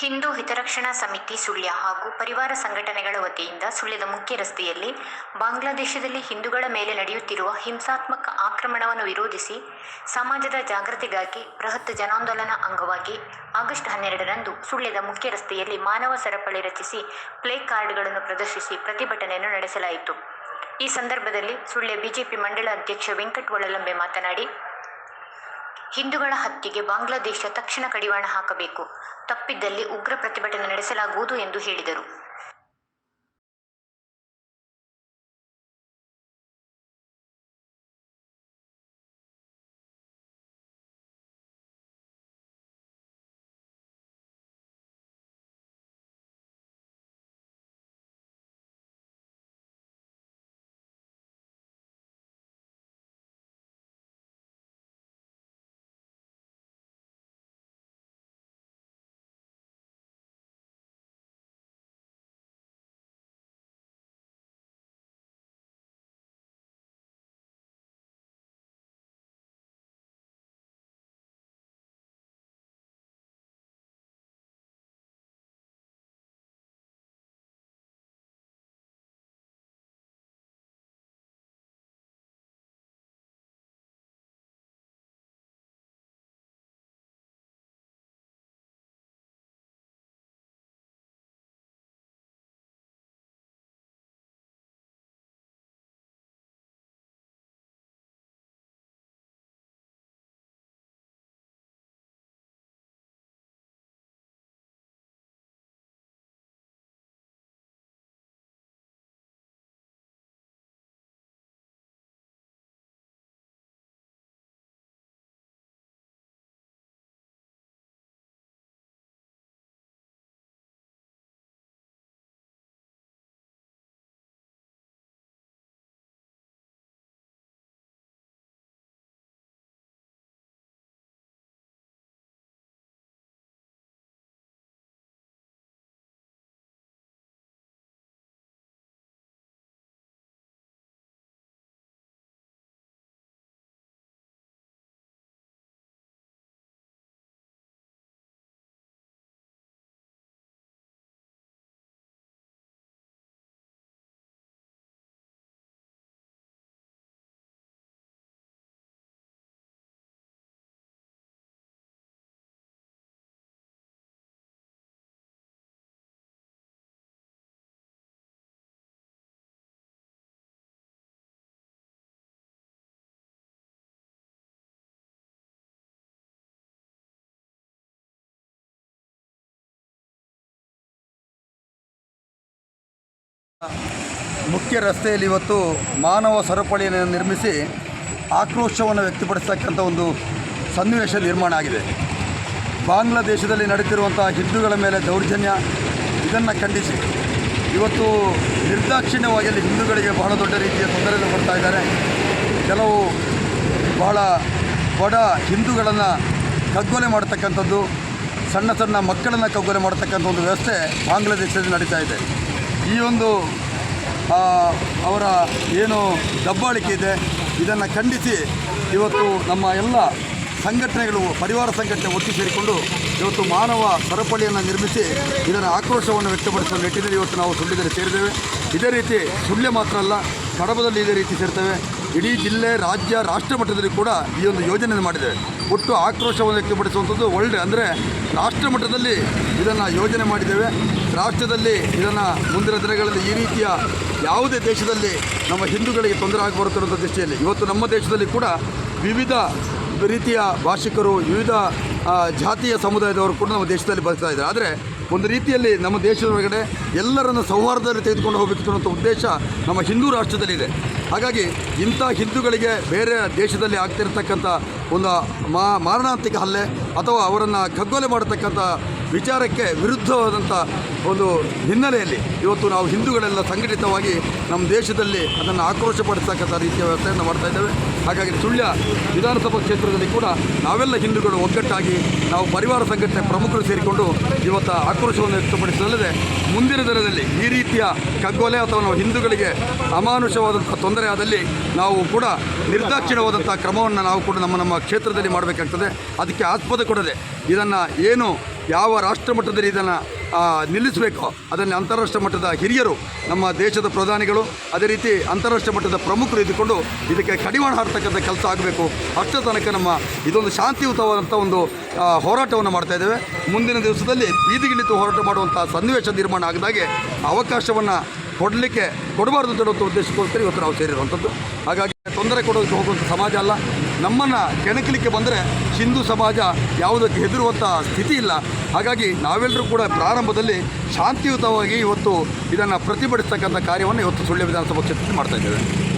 ಹಿಂದೂ ಹಿತರಕ್ಷಣಾ ಸಮಿತಿ ಸುಳ್ಯ ಹಾಗೂ ಪರಿವಾರ ಸಂಘಟನೆಗಳ ವತಿಯಿಂದ ಸುಳ್ಯದ ಮುಖ್ಯ ರಸ್ತೆಯಲ್ಲಿ ಬಾಂಗ್ಲಾದೇಶದಲ್ಲಿ ಹಿಂದೂಗಳ ಮೇಲೆ ನಡೆಯುತ್ತಿರುವ ಹಿಂಸಾತ್ಮಕ ಆಕ್ರಮಣವನ್ನು ವಿರೋಧಿಸಿ ಸಮಾಜದ ಜಾಗೃತಿಗಾಗಿ ಬೃಹತ್ ಜನಾಂದೋಲನ ಅಂಗವಾಗಿ ಆಗಸ್ಟ್ ಹನ್ನೆರಡರಂದು ಸುಳ್ಯದ ಮುಖ್ಯ ರಸ್ತೆಯಲ್ಲಿ ಮಾನವ ಸರಪಳಿ ರಚಿಸಿ ಪ್ಲೇ ಕಾರ್ಡ್ಗಳನ್ನು ಪ್ರದರ್ಶಿಸಿ ಪ್ರತಿಭಟನೆಯನ್ನು ನಡೆಸಲಾಯಿತು. ಈ ಸಂದರ್ಭದಲ್ಲಿ ಸುಳ್ಯ ಬಿಜೆಪಿ ಮಂಡಳ ಅಧ್ಯಕ್ಷ ವೆಂಕಟ್ ಒಳಲಂಬೆ ಮಾತನಾಡಿ ಹಿಂದೂಗಳ ಹತ್ಯೆಗೆ ಬಾಂಗ್ಲಾದೇಶ ತಕ್ಷಣ ಕಡಿವಾಣ ಹಾಕಬೇಕು. ತಪ್ಪಿದ್ದಲ್ಲಿ ಉಗ್ರ ಪ್ರತಿಭಟನೆ ನಡೆಸಲಾಗುವುದು ಎಂದು ಹೇಳಿದರು. ಮುಖ್ಯ ರಸ್ತೆಯಲ್ಲಿ ಇವತ್ತು ಮಾನವ ಸರಪಳಿಯನ್ನು ನಿರ್ಮಿಸಿ ಆಕ್ರೋಶವನ್ನು ವ್ಯಕ್ತಪಡಿಸತಕ್ಕಂಥ ಒಂದು ಸನ್ನಿವೇಶ ನಿರ್ಮಾಣ ಆಗಿದೆ. ಬಾಂಗ್ಲಾದೇಶದಲ್ಲಿ ನಡೀತಿರುವಂಥ ಹಿಂದೂಗಳ ಮೇಲೆ ದೌರ್ಜನ್ಯ, ಇದನ್ನು ಖಂಡಿಸಿ. ಇವತ್ತು ನಿರ್ದಾಕ್ಷಿಣ್ಯವಾಗಿ ಅಲ್ಲಿ ಹಿಂದೂಗಳಿಗೆ ಬಹಳ ದೊಡ್ಡ ರೀತಿಯ ತೊಂದರೆಯನ್ನು ಕೊಡ್ತಾ ಇದ್ದಾರೆ. ಕೆಲವು ಬಹಳ ಬಡ ಹಿಂದೂಗಳನ್ನು ಕಗ್ಗೊಲೆ ಮಾಡತಕ್ಕಂಥದ್ದು, ಸಣ್ಣ ಸಣ್ಣ ಮಕ್ಕಳನ್ನು ಕಗ್ಗೊಲೆ ಮಾಡ್ತಕ್ಕಂಥ ಒಂದು ವ್ಯವಸ್ಥೆ ಬಾಂಗ್ಲಾದೇಶದಲ್ಲಿ ನಡೀತಾ ಇದೆ. ಈ ಒಂದು ಅವರ ಏನು ದಬ್ಬಾಳಿಕೆ ಇದೆ, ಇದನ್ನು ಖಂಡಿಸಿ ಇವತ್ತು ನಮ್ಮ ಎಲ್ಲ ಸಂಘಟನೆಗಳು, ಪರಿವಾರ ಸಂಘಟನೆ ಒಟ್ಟು ಸೇರಿಕೊಂಡು ಇವತ್ತು ಮಾನವ ಸರಪಳಿಯನ್ನು ನಿರ್ಮಿಸಿ ಇದರ ಆಕ್ರೋಶವನ್ನು ವ್ಯಕ್ತಪಡಿಸುವ ನಿಟ್ಟಿನಲ್ಲಿ ಇವತ್ತು ನಾವು ಸುಳ್ಳಿದರೆ ಸೇರಿದ್ದೇವೆ. ಇದೇ ರೀತಿ ಸುಳ್ಯ ಮಾತ್ರ ಅಲ್ಲ, ಕಡಬದಲ್ಲಿ ಇದೇ ರೀತಿ ಸೇರ್ತೇವೆ. ಇಡೀ ಜಿಲ್ಲೆ, ರಾಜ್ಯ, ರಾಷ್ಟ್ರ ಮಟ್ಟದಲ್ಲಿ ಕೂಡ ಈ ಒಂದು ಯೋಜನೆಯನ್ನು ಮಾಡಿದ್ದೇವೆ. ಒಟ್ಟು ಆಕ್ರೋಶವನ್ನು ವ್ಯಕ್ತಪಡಿಸುವಂಥದ್ದು ಒಳ್ಳೆ, ಅಂದರೆ ರಾಷ್ಟ್ರ ಮಟ್ಟದಲ್ಲಿ ಇದನ್ನು ಯೋಜನೆ ಮಾಡಿದ್ದೇವೆ. ರಾಷ್ಟ್ರದಲ್ಲಿ ಇದನ್ನು ಮುಂದಿನ ದಿನಗಳಲ್ಲಿ ಈ ರೀತಿಯ ಯಾವುದೇ ದೇಶದಲ್ಲಿ ನಮ್ಮ ಹಿಂದೂಗಳಿಗೆ ತೊಂದರೆ ಆಗಿ ಬರುತ್ತಿರುವಂಥ ದೃಷ್ಟಿಯಲ್ಲಿ. ಇವತ್ತು ನಮ್ಮ ದೇಶದಲ್ಲಿ ಕೂಡ ವಿವಿಧ ರೀತಿಯ ಭಾಷಿಕರು, ವಿವಿಧ ಜಾತಿಯ ಸಮುದಾಯದವರು ಕೂಡ ನಮ್ಮ ದೇಶದಲ್ಲಿ ಬದುಕ್ತಾ ಇದ್ದಾರೆ. ಆದರೆ ಒಂದು ರೀತಿಯಲ್ಲಿ ನಮ್ಮ ದೇಶದ ಒಳಗಡೆ ಎಲ್ಲರನ್ನು ಸೌಹಾರ್ದದಲ್ಲಿ ತೆಗೆದುಕೊಂಡು ಹೋಗಬೇಕಿರುವಂಥ ಉದ್ದೇಶ ನಮ್ಮ ಹಿಂದೂ ರಾಷ್ಟ್ರದಲ್ಲಿದೆ. ಹಾಗಾಗಿ ಇಂಥ ಹಿಂದೂಗಳಿಗೆ ಬೇರೆ ದೇಶದಲ್ಲಿ ಆಗ್ತಿರ್ತಕ್ಕಂಥ ಒಂದು ಮಾ ಮಾರಣಾಂತಿಕ ಹಲ್ಲೆ ಅಥವಾ ಅವರನ್ನು ಕಗ್ಗೊಲೆ ಮಾಡತಕ್ಕಂಥ ವಿಚಾರಕ್ಕೆ ವಿರುದ್ಧವಾದಂಥ ಒಂದು ಹಿನ್ನೆಲೆಯಲ್ಲಿ ಇವತ್ತು ನಾವು ಹಿಂದೂಗಳೆಲ್ಲ ಸಂಘಟಿತವಾಗಿ ನಮ್ಮ ದೇಶದಲ್ಲಿ ಅದನ್ನು ಆಕ್ರೋಶಪಡಿಸ್ತಕ್ಕಂಥ ರೀತಿಯ ವ್ಯವಸ್ಥೆಯನ್ನು ಮಾಡ್ತಾ ಇದ್ದೇವೆ. ಹಾಗಾಗಿ ಸುಳ್ಯ ವಿಧಾನಸಭಾ ಕ್ಷೇತ್ರದಲ್ಲಿ ಕೂಡ ನಾವೆಲ್ಲ ಹಿಂದೂಗಳು ಒಗ್ಗಟ್ಟಾಗಿ ನಾವು ಪರಿವಾರ ಸಂಘಟನೆ ಪ್ರಮುಖರು ಸೇರಿಕೊಂಡು ಇವತ್ತು ಆಕ್ರೋಶವನ್ನು ವ್ಯಕ್ತಪಡಿಸಲಿದೆ. ಮುಂದಿನ ದಿನದಲ್ಲಿ ಈ ರೀತಿಯ ಕಗ್ಗೊಲೆ ಅಥವಾ ನಾವು ಹಿಂದೂಗಳಿಗೆ ಅಮಾನುಷವಾದಂಥ ತೊಂದರೆ ಆದಲ್ಲಿ ನಾವು ಕೂಡ ನಿರ್ದಾಕ್ಷಿಣ್ಯವಾದಂಥ ಕ್ರಮವನ್ನು ನಾವು ಕೂಡ ನಮ್ಮ ನಮ್ಮ ಕ್ಷೇತ್ರದಲ್ಲಿ ಮಾಡಬೇಕಾಗ್ತದೆ ಅದಕ್ಕೆ ಆಸ್ಪದ ಕೊಡದೆ ಇದನ್ನು ಏನು ಯಾವ ರಾಷ್ಟ್ರ ಮಟ್ಟದಲ್ಲಿ ಇದನ್ನು ನಿಲ್ಲಿಸಬೇಕೋ ಅದನ್ನು ಅಂತಾರಾಷ್ಟ್ರೀಯ ಮಟ್ಟದ ಹಿರಿಯರು ನಮ್ಮ ದೇಶದ ಪ್ರಧಾನಿಗಳು, ಅದೇ ರೀತಿ ಅಂತಾರಾಷ್ಟ್ರೀಯ ಮಟ್ಟದ ಪ್ರಮುಖರು ಇದ್ದುಕೊಂಡು ಇದಕ್ಕೆ ಕಡಿವಾಣ ಹಾರ್ತಕ್ಕಂಥ ಕೆಲಸ ಆಗಬೇಕು. ಅಷ್ಟರ ತನಕ ನಮ್ಮ ಇದೊಂದು ಶಾಂತಿಯುತವಾದಂಥ ಒಂದು ಹೋರಾಟವನ್ನು ಮಾಡ್ತಾ ಇದ್ದೇವೆ. ಮುಂದಿನ ದಿವಸದಲ್ಲಿ ಬೀದಿಗಿಳಿತು ಹೋರಾಟ ಮಾಡುವಂಥ ಸನ್ನಿವೇಶ ನಿರ್ಮಾಣ ಆಗದಾಗೆ ಅವಕಾಶವನ್ನು ಕೊಡಲಿಕ್ಕೆ ಕೊಡಬಾರ್ದು ಅಂತ ಹೇಳುವಂಥ ಉದ್ದೇಶಕ್ಕೋಸ್ಕರ ಇವತ್ತು ನಾವು ಸೇರಿರುವಂಥದ್ದು. ಹಾಗಾಗಿ ತೊಂದರೆ ಕೊಡೋದಕ್ಕೆ ಹೋಗುವಂಥ ಸಮಾಜ ಅಲ್ಲ. ನಮ್ಮನ್ನು ಕೆಣಕಲಿಕ್ಕೆ ಬಂದರೆ ಹಿಂದೂ ಸಮಾಜ ಯಾವುದಕ್ಕೆ ಹೆದರುವಂಥ ಸ್ಥಿತಿ ಇಲ್ಲ. ಹಾಗಾಗಿ ನಾವೆಲ್ಲರೂ ಕೂಡ ಪ್ರಾರಂಭದಲ್ಲಿ ಶಾಂತಿಯುತವಾಗಿ ಇವತ್ತು ಇದನ್ನು ಪ್ರತಿಭಟಿಸ್ತಕ್ಕಂಥ ಕಾರ್ಯವನ್ನು ಇವತ್ತು ಸುಳ್ಯ ವಿಧಾನಸಭಾ ಕ್ಷೇತ್ರದಲ್ಲಿ ಮಾಡ್ತಾ ಇದ್ದೇವೆ.